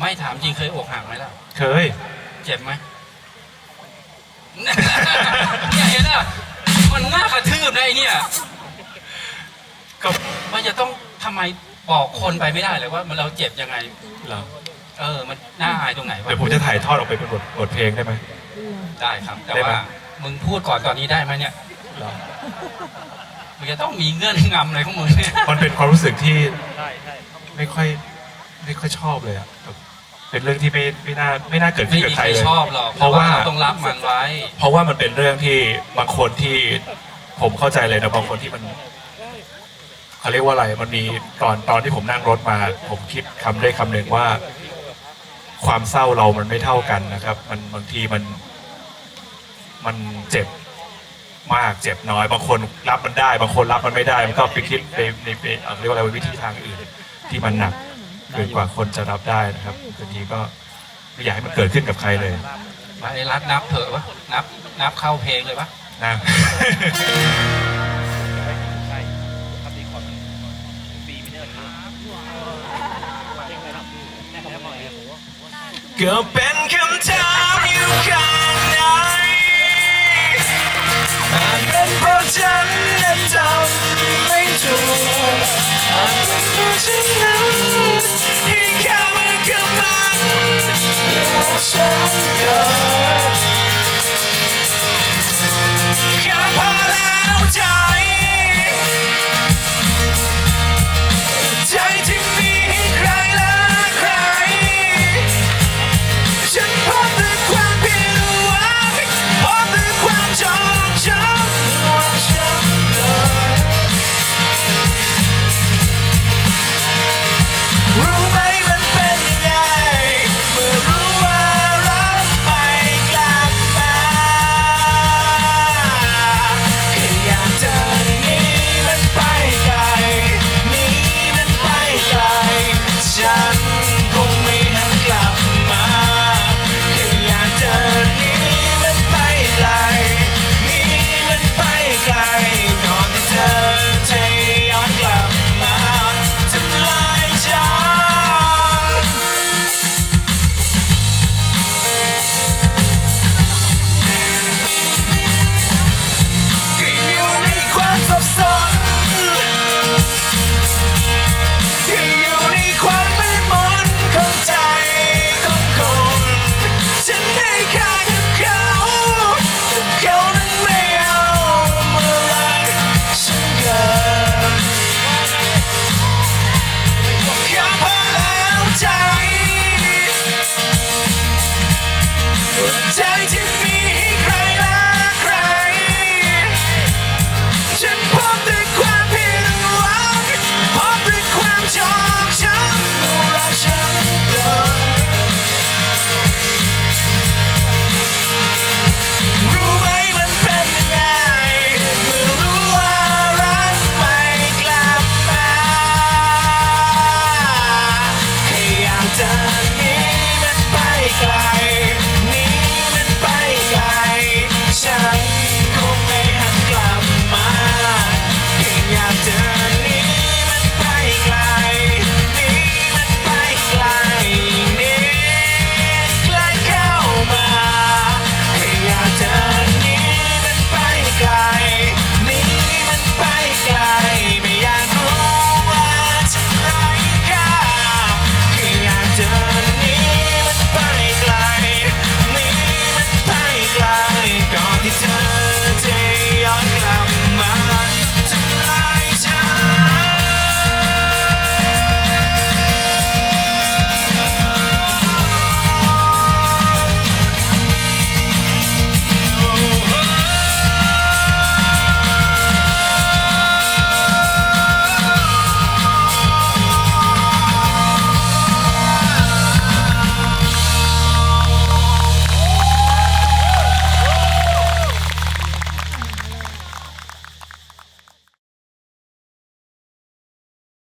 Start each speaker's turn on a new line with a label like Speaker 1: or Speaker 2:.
Speaker 1: ไม่ถามจริงเคยอกหักไหมล่ะ
Speaker 2: เคย
Speaker 1: เจ็บไหม เนี่ยเห็นอะมันน่ากระทืบนะไอ้เนี่ย
Speaker 2: ก็
Speaker 1: มันจะต้องทำไมบอกคนไปไม่ได้เลยว่ามันเราเจ็บยังไง
Speaker 2: เหรอ
Speaker 1: เออ มันน่าอายตรงไหนวะ
Speaker 2: เดี๋ยวผมจะถ่ายทอดออกไปเป็นบทบทเพลงได้ไหม
Speaker 1: ได้ครับ แต่
Speaker 2: ได้ไหม
Speaker 1: ว่ามึงพูดก่อนตอนนี้ได้ไหมเนี่ย
Speaker 2: เหรอ
Speaker 1: มึงจะต้องมีเงื่อนงำอะไรของมึงเนี่ย
Speaker 2: มันเป็นความรู้สึกที่ไม่ค่อย ไม่ค่อยชอบเลยอะแบบ เป็นเรื่องที่ไม่ไม่น่าไม่น่าเกิดขึ้
Speaker 1: ไม่
Speaker 2: นกับ
Speaker 1: มี
Speaker 2: ใค
Speaker 1: ใค
Speaker 2: ร
Speaker 1: ร
Speaker 2: เลย
Speaker 1: ชอบหรอก
Speaker 2: เพราะว่า
Speaker 1: แต่เราต้องรับมันไว้
Speaker 2: เพราะว่ามันเป็นเรื่องที่บางคนที่ผมเข้าใจเลยนะบางคนที่มันเขาเรียกว่าอะไร มันมีตอนตอนที่ผมนั่งรถมา ผมคิดคำได้คำหนึ่งว่า ความเศร้าเรามันไม่เท่ากันนะครับ มันบางทีมัน มันเจ็บมากเจ็บน้อย บางคนรับมันได้ บางคนรับมันไม่ได้ มันก็ไปคิดไปในไปเอ่อเรียกว่าอะไรวิธีทางอื่น ที่มันหนัก เกินกว่าคนจะรับได้นะครับบางทีก็ไม่อยากให้มันเกิดขึ้นกับใครเลย
Speaker 1: มาไอ้รัดนับเถอะวะนับนับเข้าเพลงเลยวะ
Speaker 2: นะก็เป็นคำถามอยู่ข้างในอาจเป็นเพราะฉันนั้นทำไม่ถูกอาจเป็นเพราะฉันนั้น